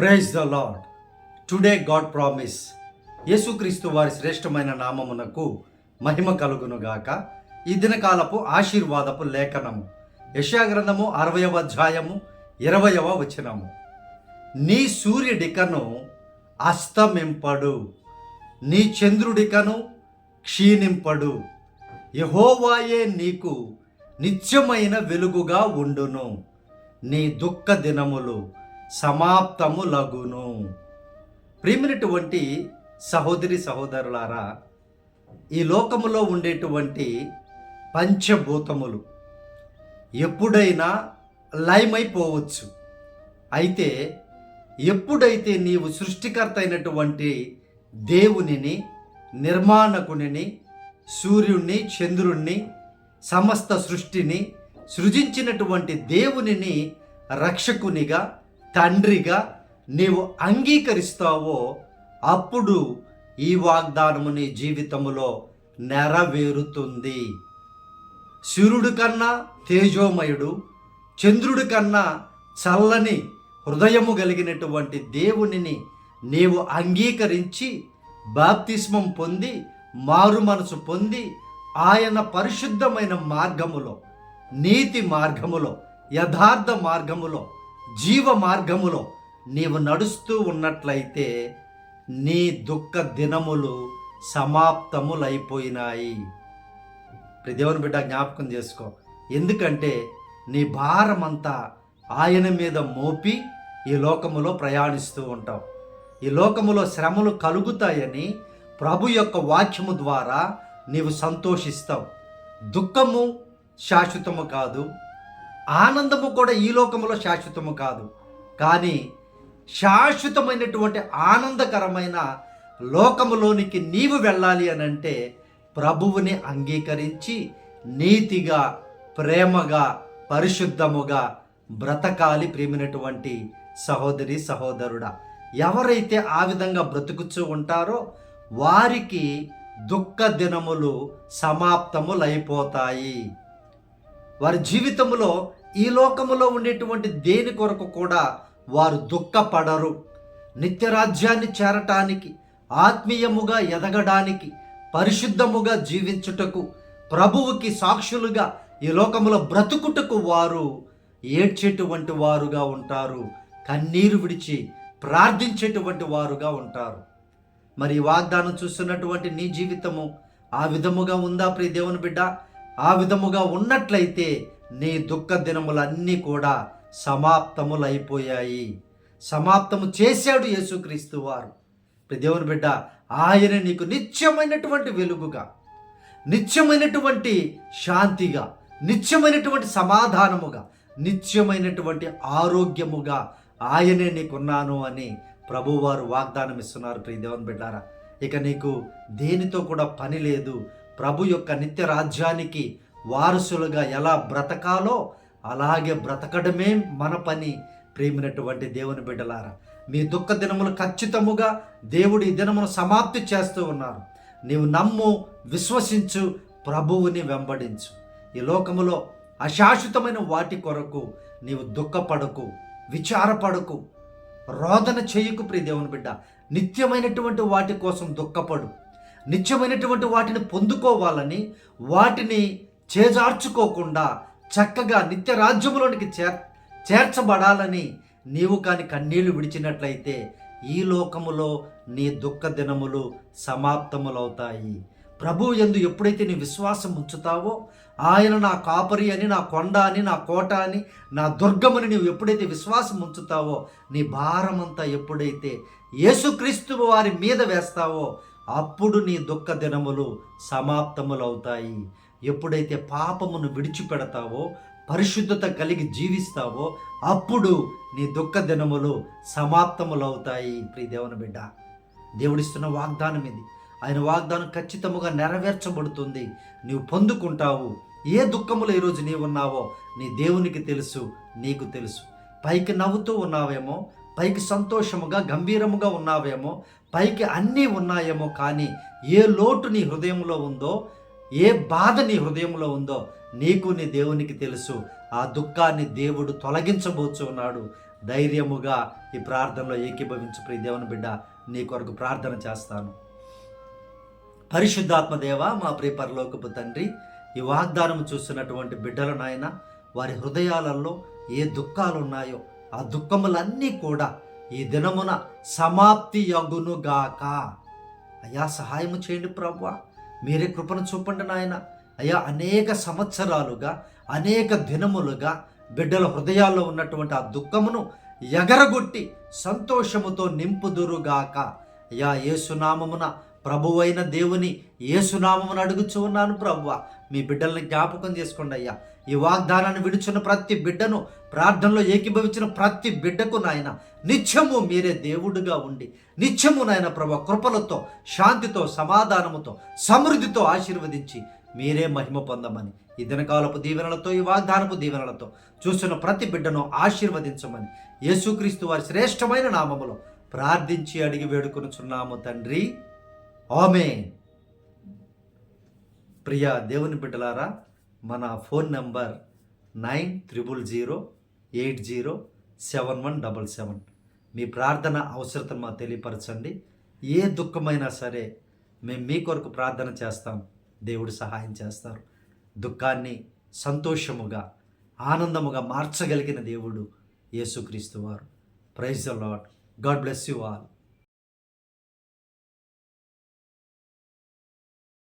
Praise the lord today God promise Yesukristu వారి శ్రేష్టమైన నామమునకు మహిమ కలుగునుగాక ఈ దినకాలపు ఆశీర్వాదపు లేఖనము. యశాగ్రంథము అరవయవ అధ్యాయము ఇరవయవ వచనము. నీ సూర్యుడికను అస్తమింపడు. నీ చంద్రుడికను క్షీణింపడు. యహోవాయే నీకు నిత్యమైన వెలుగుగా ఉండును. నీ దుఃఖ దినములు సమాప్తము లగును ప్రియమైనటువంటి సహోదరి సహోదరులారా ఈ లోకములో ఉండేటువంటి పంచభూతములు ఎప్పుడైనా లయమైపోవచ్చు. అయితే ఎప్పుడైతే నీవు సృష్టికర్త అయినటువంటి దేవునిని నిర్మాణకునిని సూర్యుణ్ణి చంద్రుణ్ణి సమస్త సృష్టిని సృజించినటువంటి దేవునిని రక్షకునిగా తండ్రిగా నీవు అంగీకరిస్తావో అప్పుడు ఈ వాగ్దానము నీ జీవితములో నెరవేరుతుంది. సూర్యుడి కన్నా తేజోమయుడు చంద్రుడి కన్నా చల్లని హృదయము కలిగినటువంటి దేవునిని నీవు అంగీకరించి బాప్తిస్మం పొంది మారు మనసు పొంది ఆయన పరిశుద్ధమైన మార్గములో నీతి మార్గములో యథార్థ మార్గములో జీవ మార్గములో నీవు నడుస్తూ ఉన్నట్లయితే నీ దుఃఖ దినములు సమాప్తములైపోయినాయి. ఇప్పుడు దేవుని బిడ్డ జ్ఞాపకం చేసుకో. ఎందుకంటే నీ భారమంతా ఆయన మీద మోపి ఈ లోకములో ప్రయాణిస్తూ ఉంటావు. ఈ లోకములో శ్రమలు కలుగుతాయని ప్రభు యొక్క వాక్యము ద్వారా నీవు సంతోషిస్తావు. దుఃఖము శాశ్వతము కాదు. ఆనందము కూడా ఈ లోకములో శాశ్వతము కాదు. కానీ శాశ్వతమైనటువంటి ఆనందకరమైన లోకములోనికి నీవు వెళ్ళాలి అని అంటే ప్రభువుని అంగీకరించి నీతిగా ప్రేమగా పరిశుద్ధముగా బ్రతకాలి ప్రేమినటువంటి సహోదరి సహోదరుడా. ఎవరైతే ఆ విధంగా బ్రతుకుతూ ఉంటారో వారికి దుఃఖ దినములు సమాప్తములైపోతాయి. వారి జీవితంలో ఈ లోకములో ఉండేటువంటి దేని కొరకు కూడా వారు దుఃఖపడరు. నిత్యరాజ్యాన్ని చేరటానికి ఆత్మీయముగా ఎదగడానికి పరిశుద్ధముగా జీవించుటకు ప్రభువుకి సాక్షులుగా ఈ లోకములో బ్రతుకుటకు వారు ఏడ్చేటువంటి వారుగా ఉంటారు. కన్నీరు విడిచి ప్రార్థించేటువంటి వారుగా ఉంటారు. మరి వాగ్దానం చూస్తున్నటువంటి నీ జీవితము ఆ విధముగా ఉందా ప్రియ దేవుని బిడ్డ? ఆ విధముగా ఉన్నట్లయితే నీ దుఃఖ దినములన్నీ కూడా సమాప్తములైపోయాయి. సమాప్తము చేశాడు యేసుక్రీస్తు వారు. దేవుని బిడ్డ ఆయన నీకు నిత్యమైనటువంటి వెలుగుగా నిత్యమైనటువంటి శాంతిగా నిత్యమైనటువంటి సమాధానముగా నిత్యమైనటువంటి ఆరోగ్యముగా ఆయనే నీకున్నాను అని ప్రభువారు వాగ్దానం ఇస్తున్నారు ప్రియ దేవుని బిడ్డారా ఇక నీకు దేనితో కూడా పని లేదు. ప్రభు యొక్క నిత్య రాజ్యానికి వారసులుగా ఎలా బ్రతకాలో అలాగే బ్రతకడమే మన పని. ప్రేమినటువంటి దేవుని బిడ్డలారా మీ దుఃఖ దినములు ఖచ్చితముగా దేవుడు ఈ దినమును సమాప్తి చేస్తూ ఉన్నారు. నీవు నమ్ము విశ్వసించు ప్రభువుని వెంబడించు. ఈ లోకములో అశాశ్వతమైన వాటి కొరకు నీవు దుఃఖపడకు విచారపడకు రోదన చేయకు ప్రియ దేవుని బిడ్డ. నిత్యమైనటువంటి వాటి కోసం దుఃఖపడు. నిత్యమైనటువంటి వాటిని పొందుకోవాలని వాటిని చేజార్చుకోకుండా చక్కగా నిత్య రాజ్యములోనికి చేర్ చేర్చబడాలని నీవు కాని కన్నీళ్ళు విడిచినట్లయితే ఈ లోకములో నీ దుఃఖ దినములు సమాప్తములవుతాయి. ప్రభు ఎందు ఎప్పుడైతే నీ విశ్వాసం ఉంచుతావో ఆయన నా కాపరి అని నా కొండ అని నా కోట అని నా దుర్గమని నీవు ఎప్పుడైతే విశ్వాసం ఉంచుతావో నీ భారమంతా ఎప్పుడైతే యేసుక్రీస్తు వారి మీద వేస్తావో అప్పుడు నీ దుఃఖ దినములు సమాప్తములవుతాయి. ఎప్పుడైతే పాపమును విడిచిపెడతావో పరిశుద్ధత కలిగి జీవిస్తావో అప్పుడు నీ దుఃఖ దినములు సమాప్తములవుతాయి. ప్రియ దేవుని బిడ్డ దేవుడిస్తున్న వాగ్దానం ఇది. ఆయన వాగ్దానం ఖచ్చితముగా నెరవేర్చబడుతుంది. నీవు పొందుకుంటావు. ఏ దుఃఖములో ఈరోజు నీవు ఉన్నావో నీ దేవునికి తెలుసు నీకు తెలుసు. పైకి నవ్వుతూ ఉన్నావేమో పైకి సంతోషముగా గంభీరముగా ఉన్నావేమో పైకి అన్నీ ఉన్నాయేమో కానీ ఏ లోటు నీ హృదయంలో ఉందో ఏ బాధ నీ హృదయంలో ఉందో నీకు నీ దేవునికి తెలుసు. ఆ దుఃఖాన్ని దేవుడు తొలగించబోచున్నాడు ధైర్యముగా ఈ ప్రార్థనలో ఏకీభవించు ప్రియ దేవుని బిడ్డ నీ కొరకు ప్రార్థన చేస్తాను. పరిశుద్ధాత్మ దేవ మా ప్రియ పరలోకపు తండ్రి ఈ వాగ్దానం చూస్తున్నటువంటి బిడ్డలు నాయన వారి హృదయాలలో ఏ దుఃఖాలు ఉన్నాయో ఆ దుఃఖములన్నీ కూడా ఈ దినమున సమాప్తి యగునుగాక అయ్యా సహాయము చేయండి ప్రభు మీరే కృపను చూపండి నాయన. అయ్యా అనేక సంవత్సరాలుగా అనేక దినములుగా బిడ్డల హృదయాల్లో ఉన్నటువంటి ఆ దుఃఖమును ఎగరగొట్టి సంతోషముతో నింపుదురుగాక అయ్యా ఏసునామమున ప్రభువైన దేవుని ఏసునామమును అడుగుచూ ఉన్నాను ప్రభువ. మీ బిడ్డల్ని జ్ఞాపకం చేసుకోండి అయ్యా. ఈ వాగ్దానాన్ని విడుచున్న ప్రతి బిడ్డను ప్రార్థనలో ఏకీభవించిన ప్రతి బిడ్డకు నాయన నిత్యము మీరే దేవుడుగా ఉండి నిత్యము నాయన ప్రభ కృపలతో శాంతితో సమాధానముతో సమృద్ధితో ఆశీర్వదించి మీరే మహిమ పొందమని ఈ దినకాలపు దీవెనలతో ఈ వాగ్దానపు దీవెనలతో చూస్తున్న ప్రతి బిడ్డను ఆశీర్వదించమని యేసుక్రీస్తు వారి శ్రేష్టమైన నామములో ప్రార్థించి అడిగి వేడుకొనుచున్నాము తండ్రి. ఆమె ప్రియ దేవుని బిడ్డలారా మన phone number nine triple zero eight zero seven one double seven. మీ ప్రార్థన అవసరతను మాకు తెలియపరచండి. ఏ దుఃఖమైనా సరే మేము మీ కొరకు ప్రార్థన చేస్తాం. దేవుడు సహాయం చేస్తారు. దుఃఖాన్ని సంతోషముగా ఆనందముగా మార్చగలిగిన దేవుడు యేసుక్రీస్తు వారు. Praise the lord God bless you all.